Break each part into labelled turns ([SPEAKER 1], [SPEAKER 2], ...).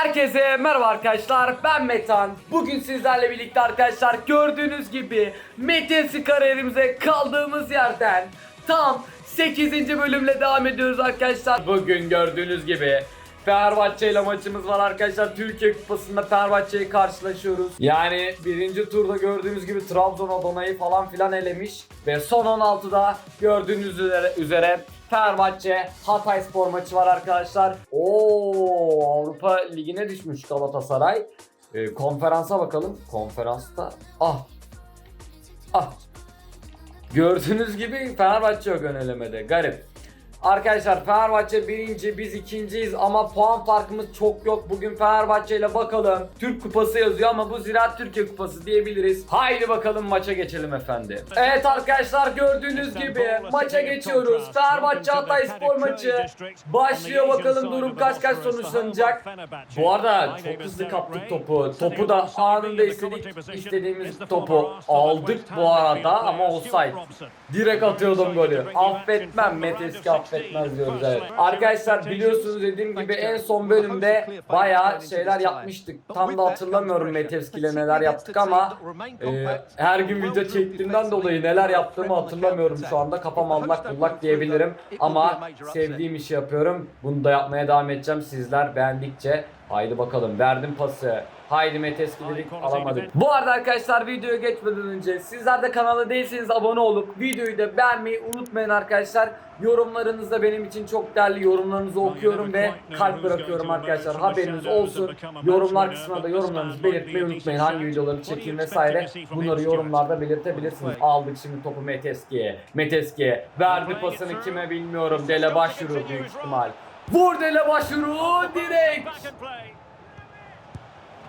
[SPEAKER 1] Herkese merhaba arkadaşlar ben Metan. Bugün sizlerle birlikte arkadaşlar gördüğünüz gibi Metinsi kariyerimize kaldığımız yerden Tam 8. bölümle devam ediyoruz arkadaşlar. Bugün gördüğünüz gibi Fenerbahçe ile maçımız var arkadaşlar. Türkiye Kupası'nda Fenerbahçe'yi karşılaşıyoruz. Yani birinci turda gördüğünüz gibi Trabzon Adana'yı falan filan elemiş Ve son 16'da gördüğünüz üzere, üzere Fenerbahçe Hatay Spor maçı var arkadaşlar. Oo Avrupa Ligi'ne düşmüş Galatasaray. Ee, konferansa bakalım. Konferansta ah ah Gördüğünüz gibi Fenerbahçe yok ön elemede. Garip. Arkadaşlar Fenerbahçe birinci, biz ikinciyiz ama puan farkımız çok yok. Bugün Fenerbahçe ile bakalım. Türk Kupası yazıyor ama bu Ziraat Türkiye Kupası diyebiliriz. Haydi bakalım maça geçelim efendim. Evet arkadaşlar gördüğünüz gibi maça geçiyoruz. Fenerbahçe Hatay Spor maçı başlıyor bakalım durum kaç kaç sonuçlanacak. Bu arada çok hızlı kaptık topu. Topu da anında istedik. istediğimiz topu aldık bu arada ama offside. Direkt atıyordum golü. Affetmem. Meteski affetmez diyoruz evet. Arkadaşlar biliyorsunuz dediğim gibi en son bölümde bayağı şeyler yapmıştık. Tam da hatırlamıyorum Meteski ile neler yaptık ama e, her gün video çektiğimden dolayı neler yaptığımı hatırlamıyorum şu anda. Kafam allak bullak diyebilirim. Ama sevdiğim işi yapıyorum. Bunu da yapmaya devam edeceğim sizler beğendikçe. Haydi bakalım verdim pası. Haydi Meteski dedik alamadık. Bu arada arkadaşlar videoya geçmeden önce sizler de kanala değilseniz abone olup videoyu da beğenmeyi unutmayın arkadaşlar. Yorumlarınız da benim için çok değerli. Yorumlarınızı okuyorum ve kalp bırakıyorum arkadaşlar. Haberiniz olsun. Yorumlar kısmına da yorumlarınızı belirtmeyi unutmayın. Hangi videoları çekeyim vesaire. Bunları yorumlarda belirtebilirsiniz. Aldık şimdi topu Meteski'ye. Meteski'ye. Verdi pasını kime bilmiyorum. Dele başvuru büyük ihtimal. Vur Dele başvuru direkt.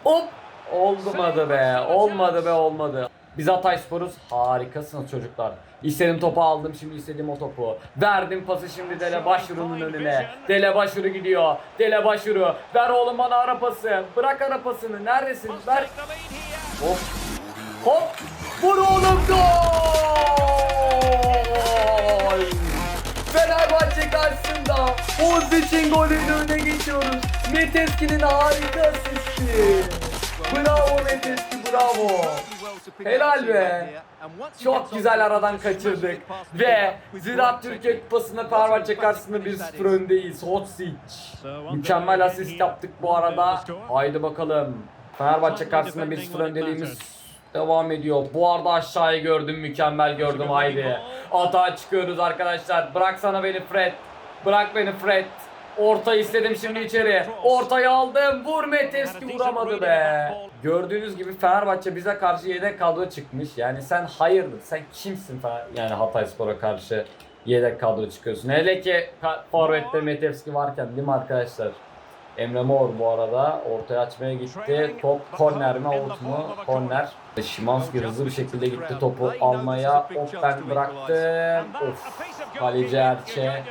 [SPEAKER 1] Hop. Olmadı be. Olmadı be olmadı. Biz Hatay Spor'uz. Harikasınız çocuklar. İstediğim topu aldım şimdi istediğim o topu. Verdim pası şimdi Dele Başvuru'nun önüne. Dele Başvuru gidiyor. Dele Başvuru. Ver oğlum bana ara pası. Bırak ara pasını. Neredesin? Ver. Hop. Hop. Vur oğlum gol. Fenerbahçe karşısında Oğuz için golüyle öne geçiyoruz. Meteski'nin harika asisti. Bravo Meteski bravo. Helal be. Çok güzel aradan kaçırdık. Ve Ziraat Türkiye Kupası'nda Fenerbahçe karşısında 1-0 öndeyiz. Hotsic. Mükemmel asist yaptık bu arada. Haydi bakalım. Fenerbahçe karşısında 1-0 öndeliğimiz devam ediyor. Bu arada aşağıyı gördüm. Mükemmel gördüm. Haydi. Atağa çıkıyoruz arkadaşlar. Bıraksana beni Fred. Bırak beni Fred. Orta istedim şimdi içeri. Ortayı aldım. Vur Meteski vuramadı be. Gördüğünüz gibi Fenerbahçe bize karşı yedek kadro çıkmış. Yani sen hayırdır? Sen kimsin Fener- yani Hatay Spor'a karşı yedek kadro çıkıyorsun? Hele ki Forvet'te Meteski varken değil mi arkadaşlar? Emre Mor bu arada ortaya açmaya gitti. Top korner mi out mu? Korner. Şimanski hızlı bir şekilde gitti topu almaya. Hop ben bıraktım. Of. Kaleci Erçe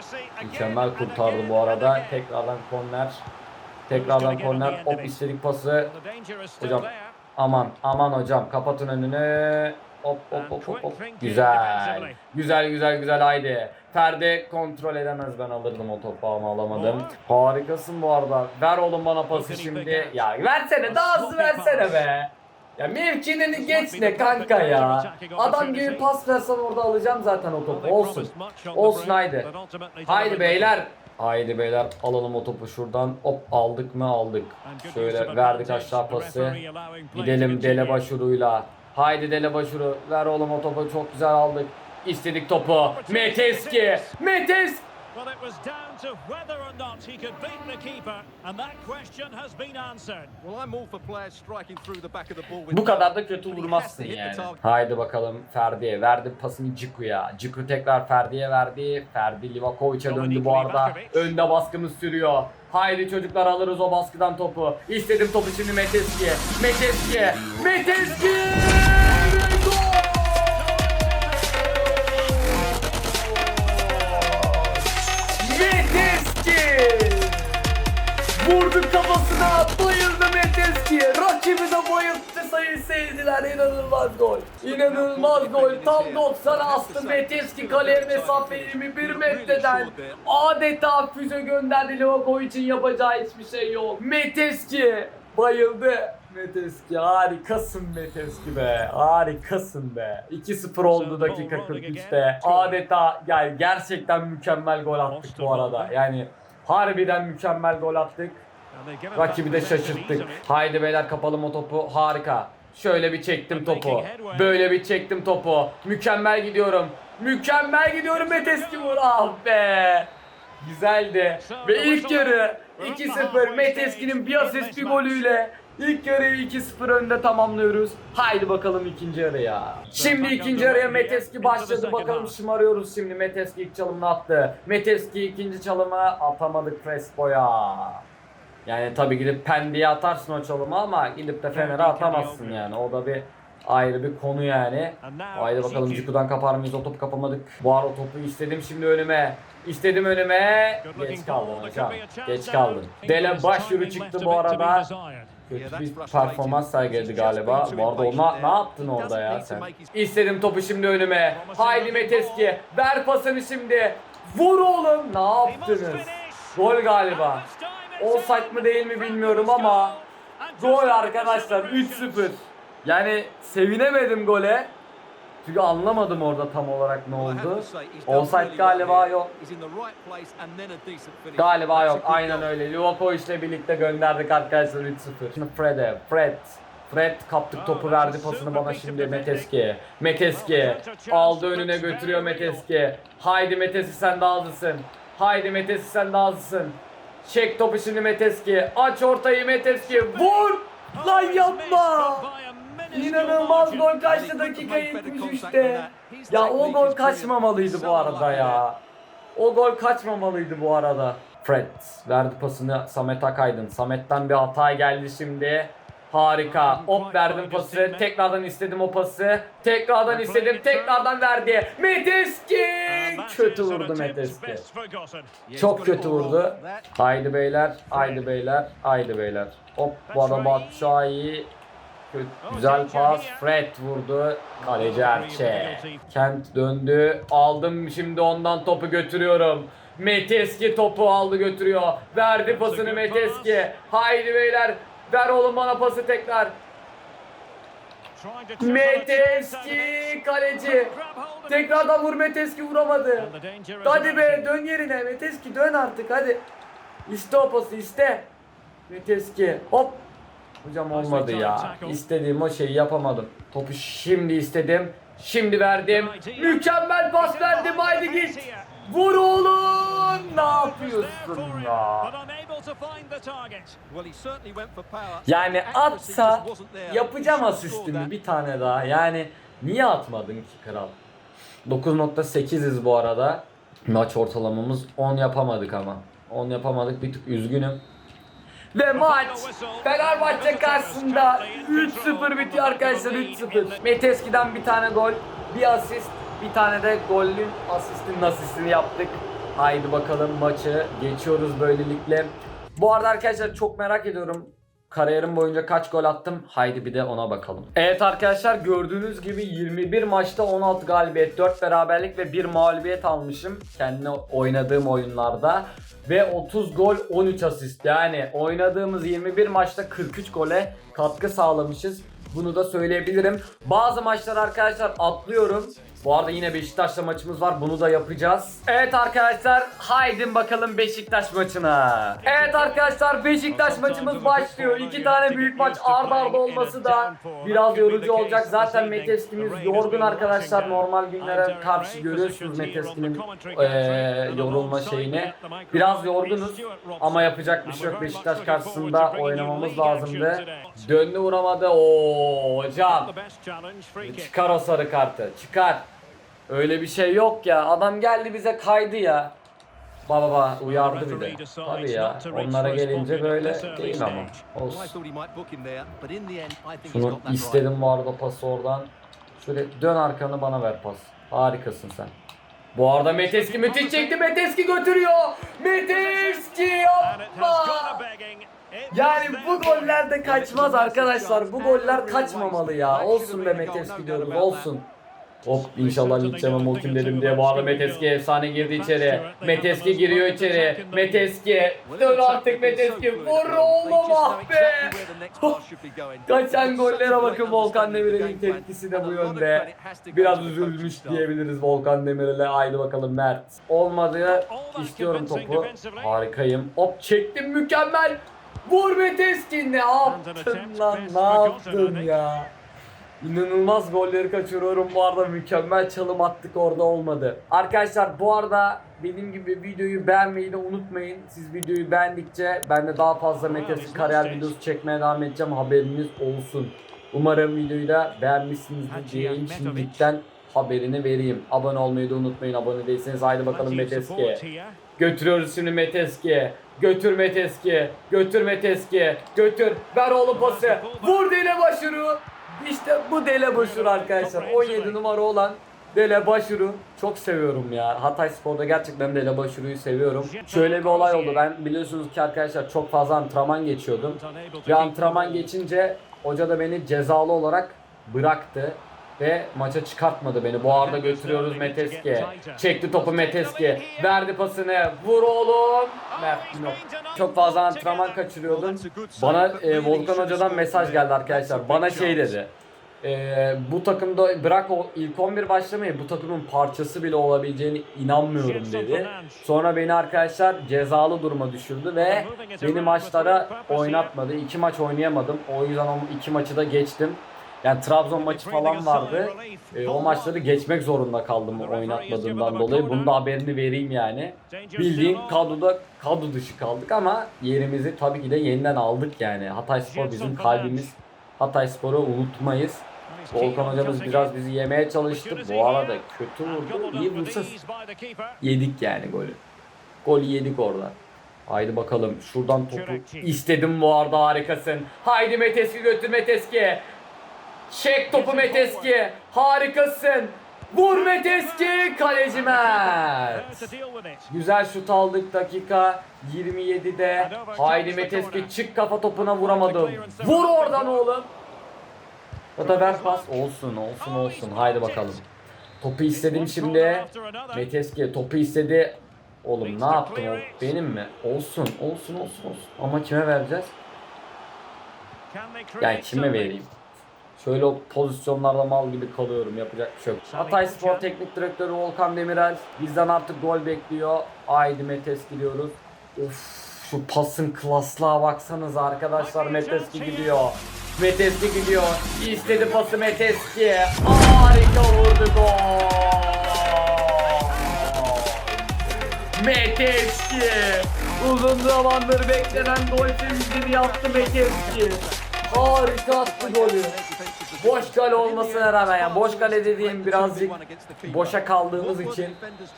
[SPEAKER 1] mükemmel kurtardı bu arada. Tekrardan korner. Tekrardan korner. Hop istedik pası. Hocam aman aman hocam kapatın önünü. Hop hop hop hop hop. Güzel. Güzel güzel güzel haydi. Ferdi kontrol edemez ben alırdım o topu ama alamadım. Harikasın bu arada. Ver oğlum bana pası şimdi. Ya versene daha hızlı versene be. Ya mevkinin geç ne kanka ya. Adam gibi pas versen orada alacağım zaten o topu. Olsun. Olsun haydi. Haydi beyler. Haydi beyler alalım o topu şuradan. Hop aldık mı aldık. Şöyle verdik aşağı pası. Gidelim Dele Başuru'yla. Haydi Dele Başuru. Ver oğlum o topu çok güzel aldık. İstedik topu. Meteski. Meteski.
[SPEAKER 2] Well, it was down to whether or not he could beat the keeper, and that question has been answered.
[SPEAKER 3] Well, I'm all for players striking through the back of the ball with
[SPEAKER 1] Bu kadar da kötü vurmazsın yani. Haydi bakalım Ferdi'ye. Verdi pasını Ciku'ya. Ciku tekrar Ferdi'ye verdi. Ferdi Livakovic'e döndü bu arada. Önde baskımız sürüyor. Haydi çocuklar alırız o baskıdan topu. İstedim topu şimdi Meteski'ye. Meteski'ye. Meteski! Vurdu kafasına bayıldı Meteski. Rakibi de bayılttı sayın seyirciler. inanılmaz gol. İnanılmaz gol. Tam 90'a astı Meteski kaleye mesafe 21 metreden. Adeta füze gönderdi Livakovic'in yapacağı hiçbir şey yok. Meteski bayıldı. Meteski harikasın Meteski be. Harikasın be. 2-0 oldu dakika 43'te. Adeta yani gerçekten mükemmel gol attık bu arada. Yani harbiden mükemmel gol attık. Rakibi de şaşırttık. Haydi beyler kapalım o topu. Harika. Şöyle bir çektim topu. Böyle bir çektim topu. Mükemmel gidiyorum. Mükemmel gidiyorum Meteski vur. Ah be. Güzeldi. Ve ilk yarı 2-0 Meteski'nin bir asist bir golüyle ilk yarıyı 2-0 önde tamamlıyoruz. Haydi bakalım ikinci yarıya. Şimdi ikinci yarıya Meteski başladı. Bakalım şımarıyoruz şimdi. Meteski ilk çalımını attı. Meteski ikinci çalımı atamadık Crespo'ya. Yani tabii gidip Pendik'e atarsın o çalımı ama gidip de Fener'e atamazsın yani. O da bir ayrı bir konu yani. Haydi bakalım Ciku'dan kapar mıyız? O topu kapamadık. Bu ara topu istedim şimdi önüme. İstedim önüme. Geç kaldın hocam. Geç kaldın. Dele baş yürü çıktı bu arada. Kötü bir performans sergiledi galiba. Bu arada o ne, ne yaptın orada ya sen? İstedim topu şimdi önüme. Haydi Meteski. Ver pasını şimdi. Vur oğlum. Ne yaptınız? Gol galiba. Offside mı değil mi bilmiyorum ama gol arkadaşlar 3-0. Yani sevinemedim gole. Çünkü anlamadım orada tam olarak ne oldu. Offside galiba yok. Galiba yok. Aynen öyle. Livakovic ile birlikte gönderdik arkadaşlar 3-0. Şimdi Fred'e. Fred. Fred kaptık topu verdi pasını bana şimdi Meteski. Meteski aldı önüne götürüyor Meteski. Haydi Meteski sen daha hızlısın. Haydi Meteski sen daha hızlısın. Çek topu şimdi Meteski. Aç ortayı Meteski. Vur! Lan yapma! İnanılmaz gol kaçtı dakika 73'te. Ya o gol kaçmamalıydı bu arada ya. O gol kaçmamalıydı bu arada. Fred verdi pasını Samet Akaydın. Samet'ten bir hata geldi şimdi. Harika. Hop verdim pası. Tekrardan istedim o pası. Tekrardan istedim. Tekrardan verdi. Meteski! Kötü vurdu Meteski. Çok kötü vurdu. Haydi beyler. Haydi beyler. Haydi beyler. Hop bu arada Batshuayi. Güzel pas. Fred vurdu. Kaleci Erçe. Kent döndü. Aldım şimdi ondan topu götürüyorum. Meteski topu aldı götürüyor. Verdi pasını Meteski. Haydi beyler. Ver oğlum bana pası tekrar. Meteski kaleci. Tekrardan vur Meteski vuramadı. Hadi be dön yerine Meteski dön artık hadi. İşte o pası işte. Meteski hop. Hocam olmadı ya. İstediğim o şeyi yapamadım. Topu şimdi istedim. Şimdi verdim. Mükemmel pas verdim haydi git. Vur oğlum. Ne yapıyorsun ya? Yani atsa yapacağım asistimi bir tane daha. Yani niye atmadın ki kral? 9.8'iz bu arada. Maç ortalamamız 10 yapamadık ama. 10 yapamadık bir tık üzgünüm. Ve maç Fenerbahçe karşısında 3-0 bitiyor arkadaşlar 3-0. Meteski'den bir tane gol, bir asist, bir tane de golün asistin asistini yaptık. Haydi bakalım maçı geçiyoruz böylelikle. Bu arada arkadaşlar çok merak ediyorum. Kariyerim boyunca kaç gol attım? Haydi bir de ona bakalım. Evet arkadaşlar gördüğünüz gibi 21 maçta 16 galibiyet, 4 beraberlik ve 1 mağlubiyet almışım. Kendi oynadığım oyunlarda. Ve 30 gol 13 asist. Yani oynadığımız 21 maçta 43 gole katkı sağlamışız. Bunu da söyleyebilirim. Bazı maçlar arkadaşlar atlıyorum. Bu arada yine Beşiktaş'la maçımız var. Bunu da yapacağız. Evet arkadaşlar haydi bakalım Beşiktaş maçına. Evet arkadaşlar Beşiktaş maçımız başlıyor. İki tane büyük maç arda arda olması da biraz yorucu olacak. Zaten Meteski'miz yorgun arkadaşlar. Normal günlere karşı görüyorsunuz Meteski'nin eee, yorulma şeyini. Biraz yorgunuz ama yapacak bir şey yok. Beşiktaş karşısında oynamamız lazımdı. Döndü vuramadı. Oo hocam. Çıkar o sarı kartı. Çıkar. Öyle bir şey yok ya. Adam geldi bize kaydı ya. Baba baba uyardı bir de. Tabii ya. Onlara gelince böyle değil ama. Olsun. Şunu istedim bu arada pası oradan. Şöyle dön arkanı bana ver pas. Harikasın sen. Bu arada Meteski müthiş çekti. Meteski götürüyor. Meteski yapma. Yani bu goller de kaçmaz arkadaşlar. Bu goller kaçmamalı ya. Olsun be Meteski diyorum olsun. Hop inşallah gideceğim ultim dedim diye bağırdı Meteski efsane girdi içeri. Meteski giriyor içeri. Meteski dön artık Meteski vur oğlum ah be. Kaçan gollere bakın Volkan Demirel'in tepkisi de bu yönde. Biraz üzülmüş diyebiliriz Volkan Demirel'e. Haydi bakalım Mert. Olmadı. istiyorum topu. Harikayım. Hop çektim mükemmel. Vur Meteski ne yaptın lan ne yaptın ya. İnanılmaz golleri kaçırıyorum bu arada mükemmel çalım attık orada olmadı. Arkadaşlar bu arada dediğim gibi videoyu beğenmeyi de unutmayın. Siz videoyu beğendikçe ben de daha fazla Metes'in kariyer videosu çekmeye devam edeceğim haberiniz olsun. Umarım videoyu da beğenmişsinizdir diyeyim şimdiden haberini vereyim. Abone olmayı da unutmayın abone değilseniz haydi bakalım Meteski. Götürüyoruz şimdi Meteski. Götür Meteski. Götür Meteski. Götür. Ver oğlum pası. Vur dele başuru. İşte bu dele başuru arkadaşlar. 17 numara olan Dele Başuru çok seviyorum ya. Hatay Spor'da gerçekten Dele Başuru'yu seviyorum. Şöyle bir olay oldu. Ben biliyorsunuz ki arkadaşlar çok fazla antrenman geçiyordum. Ve antrenman geçince hoca da beni cezalı olarak bıraktı. Ve maça çıkartmadı beni. Bu arada götürüyoruz Meteski. Çekti topu Meteski. Verdi pasını. Vur oğlum. Mert. Çok fazla antrenman kaçırıyordum. Bana e, Volkan Hoca'dan mesaj geldi arkadaşlar. Bana şey dedi. E, bu takımda bırak o ilk 11 başlamayı bu takımın parçası bile olabileceğine inanmıyorum dedi. Sonra beni arkadaşlar cezalı duruma düşürdü ve beni maçlara oynatmadı. İki maç oynayamadım. O yüzden o iki maçı da geçtim. Yani Trabzon maçı falan vardı. E, o maçları geçmek zorunda kaldım oynatmadığımdan dolayı. Bunun da haberini vereyim yani. Bildiğin kadroda kadro dışı kaldık ama yerimizi tabii ki de yeniden aldık yani. Hatay Spor bizim kalbimiz. Hatay Spor'u unutmayız. Volkan hocamız biraz bizi yemeye çalıştı. Bu arada kötü vurdu. İyi vursa yedik yani golü. Golü yedik orada. Haydi bakalım şuradan topu istedim bu arada harikasın. Haydi Meteski götür Meteski. Çek topu Meteski. Harikasın. Vur Meteski. Kaleci Mert. Güzel şut aldık dakika 27'de. Haydi Meteski çık kafa topuna vuramadım. Vur oradan oğlum. O da ver pas. Olsun olsun olsun. Haydi bakalım. Topu istedim şimdi. Meteski topu istedi. Oğlum ne yaptım o benim mi? Olsun olsun olsun olsun. Ama kime vereceğiz? Yani kime vereyim? Şöyle o pozisyonlarda mal gibi kalıyorum yapacak bir şey yok. Hatay Spor Teknik Direktörü Volkan Demirel bizden artık gol bekliyor. Haydi Metes gidiyoruz. Of şu pasın klaslığa baksanız arkadaşlar Meteski gidiyor. Meteski gidiyor. İstedi pası Meteski. Harika vurdu gol. Meteski. Uzun zamandır beklenen gol sevincini yaptı Meteski. Harika attı golü. Boş kale olmasına rağmen yani boş kale dediğim birazcık boşa kaldığımız için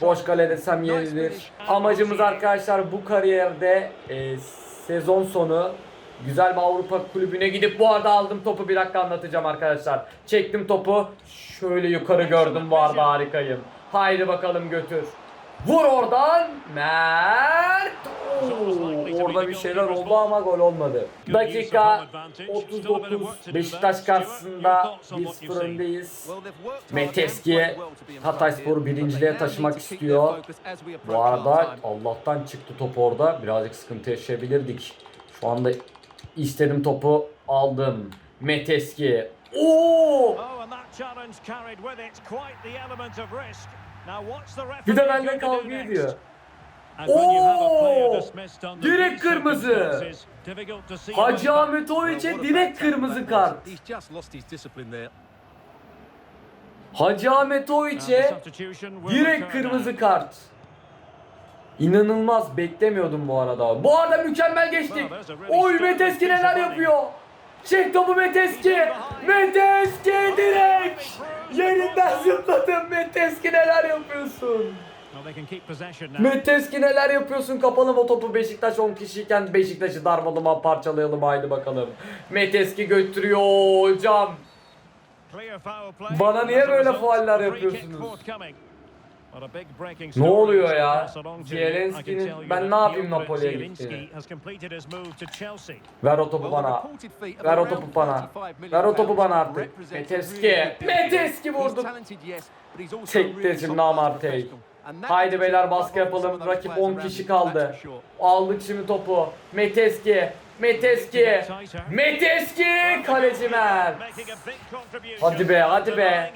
[SPEAKER 1] boş kale desem yeridir. Amacımız arkadaşlar bu kariyerde e, sezon sonu güzel bir Avrupa kulübüne gidip bu arada aldım topu bir dakika anlatacağım arkadaşlar. Çektim topu şöyle yukarı gördüm bu arada harikayım. Haydi bakalım götür. Vur oradan Mert. Oo, orada bir şeyler oldu ama gol olmadı. Dakika 39 Beşiktaş karşısında 1-0 öndeyiz. Meteski Hatayspor'u birinciliğe taşımak istiyor. Bu arada Allah'tan çıktı top orada. Birazcık sıkıntı yaşayabilirdik. Şu anda istedim topu aldım. Meteski. Oo! Bir de benden kavga ediyor. Oo! Direkt kırmızı. Hacı Ahmetoviç'e direkt kırmızı kart. Hacı Ahmetoviç'e direkt kırmızı kart. İnanılmaz beklemiyordum bu arada. Bu arada mükemmel geçtik. Oy Meteski neler yapıyor? Çek topu Meteski. Meteski direkt. Yerinden zıpladım Meteski neler yapıyorsun? Meteski neler yapıyorsun? Kapalım o topu Beşiktaş 10 kişiyken Beşiktaş'ı darmadıma parçalayalım haydi bakalım. Meteski götürüyor hocam. Bana niye böyle fauller yapıyorsunuz? Ne oluyor ya? Zielinski'nin- ben ne yapayım Napoli'ye gittiğini? Ver o topu bana. Ver o topu bana.
[SPEAKER 3] 35 million
[SPEAKER 1] Ver o topu bana artık. Meteski. Meteski vurdu.
[SPEAKER 3] top
[SPEAKER 1] Namartey. Haydi beyler baskı yapalım. Rakip
[SPEAKER 3] players
[SPEAKER 1] 10
[SPEAKER 3] around
[SPEAKER 1] kişi kaldı. Aldık şimdi topu. Meteski. Meteski. Meteski. Kaleci Mert. Hadi be, hadi be.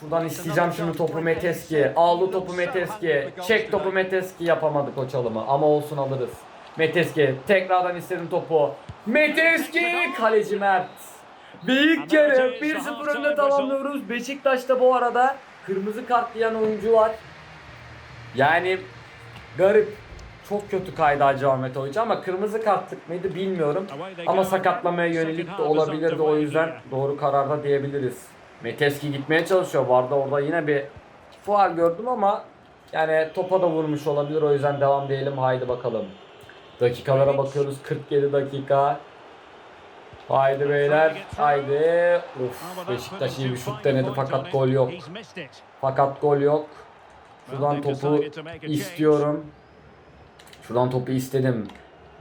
[SPEAKER 1] Şuradan isteyeceğim şimdi topu Meteski. Aldı topu Meteski. Çek topu Meteski yapamadık o çalımı ama olsun alırız. Meteski tekrardan istedim topu. Meteski kaleci Mert. Bir ilk kere 1-0 önde tamamlıyoruz. Beşiktaş'ta bu arada kırmızı kart yiyen oyuncu var. Yani garip. Çok kötü kaydı Hacı Ahmet Hoca ama kırmızı kartlık mıydı bilmiyorum. Ama sakatlamaya yönelik de olabilirdi o yüzden doğru kararda diyebiliriz. Meteski gitmeye çalışıyor. Vardı orada yine bir fuar gördüm ama yani topa da vurmuş olabilir o yüzden devam diyelim haydi bakalım. Dakikalara bakıyoruz 47 dakika. Haydi beyler haydi. Of Beşiktaş iyi bir şut denedi fakat gol yok. Fakat gol yok. Şuradan topu istiyorum. Şuradan topu istedim.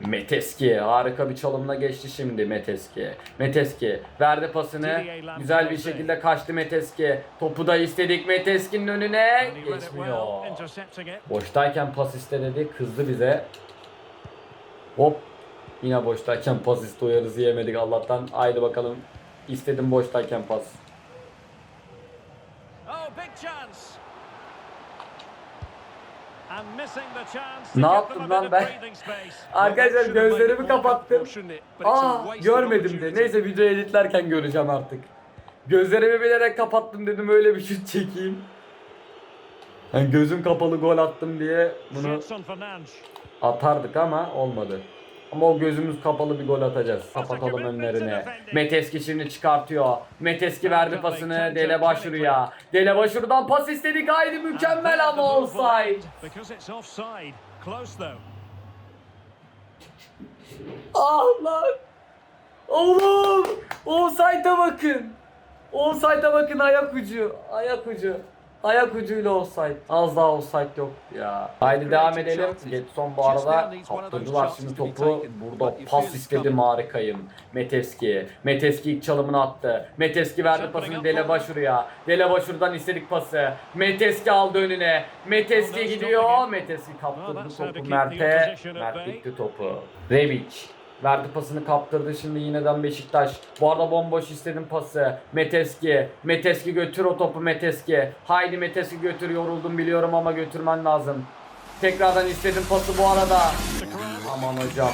[SPEAKER 1] Meteski harika bir çalımla geçti şimdi Meteski. Meteski verdi pasını. Güzel bir şekilde kaçtı Meteski. Topu da istedik Meteski'nin önüne. Geçmiyor. Boştayken pas iste dedi. Kızdı bize. Hop. Yine boştayken pas iste uyarısı yemedik Allah'tan. Haydi bakalım. İstedim boştayken pas. Ne yaptım lan ben? Arkadaşlar gözlerimi kapattım. Aa görmedim de. Neyse video editlerken göreceğim artık. Gözlerimi bilerek kapattım dedim öyle bir şut çekeyim. Yani gözüm kapalı gol attım diye bunu atardık ama olmadı. Ama o gözümüz kapalı bir gol atacağız. Kapatalım önlerine. Meteski şimdi çıkartıyor. Meteski verdi pasını Dele Başuru'ya. Dele Başuru'dan pas istedik. Haydi mükemmel ama offside. Ah. Oğlum. Offside'a bakın. Offside'a bakın ayak ucu. Ayak ucu. Ayak ucuyla offside. Az daha offside yok ya. Haydi devam edelim. Getson bu arada kaptırdılar şimdi topu. Burada pas istedim harikayım. Meteski. Meteski ilk çalımını attı. Meteski verdi pasını Dele Başuru'ya. Dele Başuru'dan istedik pası. Meteski aldı önüne. Meteski gidiyor. Meteski kaptırdı topu Mert'e. Mert gitti topu. Rebic. Verdi pasını kaptırdı şimdi yineden Beşiktaş. Bu arada bomboş istedim pası. Meteski. Meteski götür o topu Meteski. Haydi Meteski götür yoruldum biliyorum ama götürmen lazım. Tekrardan istedim pası bu arada. Aman hocam.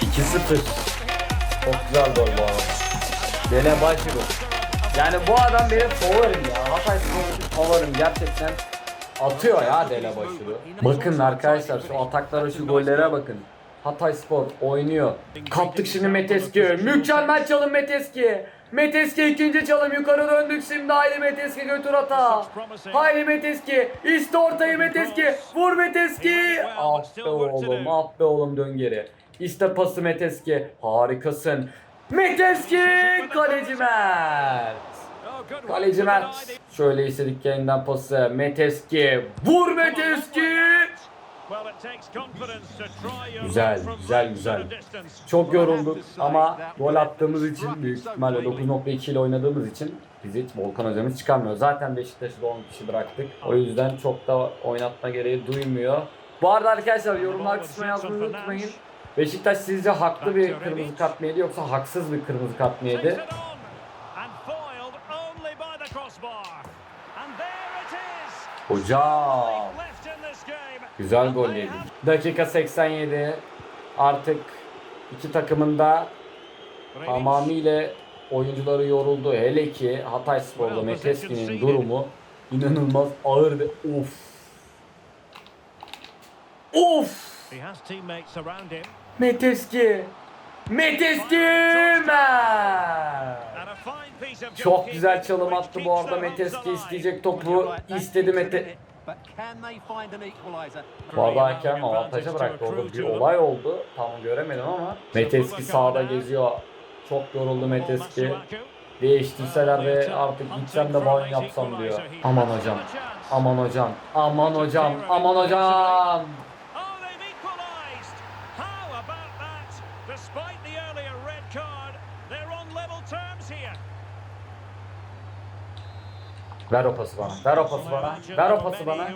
[SPEAKER 1] 2-0. Çok güzel gol bu arada. Dele Başiro. Yani bu adam benim favorim ya. Hatay favorim gerçekten. Atıyor ya Dele Başiro. Bakın arkadaşlar şu ataklara şu gollere bakın. Hatay Spor oynuyor. Kaptık şimdi Meteski. Mükemmel çalım Meteski. Meteski ikinci çalım yukarı döndük şimdi Haydi Meteski götür hata. Haydi Meteski. İşte ortayı Meteski. Vur Meteski. Ah be oğlum ah be oğlum dön geri. İşte pası Meteski. Harikasın. Meteski kaleci Mert. Kaleci Mert. Şöyle istedik yeniden pası. Meteski. Vur Meteski. Güzel, güzel, güzel. Çok yorulduk ama gol attığımız için büyük ihtimalle 9.2 ile oynadığımız için bizi Volkan hocamız çıkarmıyor. Zaten Beşiktaş'ı da 10 kişi bıraktık. O yüzden çok da oynatma gereği duymuyor. Bu arada arkadaşlar yorumlar kısmına yazmayı unutmayın. Beşiktaş sizce haklı bir kırmızı kart mı yedi yoksa haksız bir kırmızı kart mı Hocam. Güzel gol yedik. Dakika 87. Artık iki takımın da tamamıyla oyuncuları yoruldu. Hele ki Hatay Spor'da Meteski'nin durumu inanılmaz ağır ve of. Of! Meteski! Meteski! Mert! Çok güzel çalım attı bu arada Meteski isteyecek topu istedi Mete. arada hakem avantaja bıraktı orada bir olay oldu. Tam göremedim ama Meteski sağda geziyor. Çok yoruldu Meteski. Değiştirseler de artık gitsem de ban yapsam diyor. Aman hocam. Aman hocam. Aman hocam. Aman hocam.
[SPEAKER 2] Oh,
[SPEAKER 1] Ver o pası bana. Ver o pası bana. Ver o pası bana.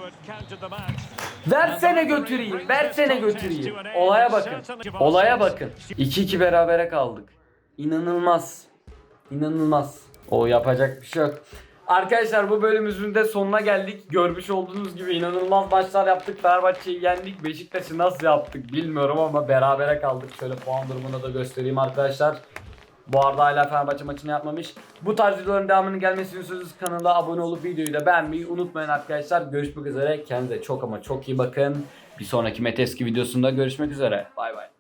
[SPEAKER 1] Versene götüreyim. Versene götüreyim. Olaya bakın. Olaya bakın. 2-2 berabere kaldık. İnanılmaz. İnanılmaz. O yapacak bir şey yok. Arkadaşlar bu bölümümüzün de sonuna geldik. Görmüş olduğunuz gibi inanılmaz maçlar yaptık. Fenerbahçe'yi yendik. Beşiktaş'ı nasıl yaptık bilmiyorum ama berabere kaldık. Şöyle puan durumunu da göstereyim arkadaşlar. Bu arada hala Fenerbahçe maçını yapmamış. Bu tarz videoların devamının gelmesini istiyorsanız kanala abone olup videoyu da beğenmeyi unutmayın arkadaşlar. Görüşmek üzere. Kendinize çok ama çok iyi bakın. Bir sonraki Meteski videosunda görüşmek üzere. Bay bay.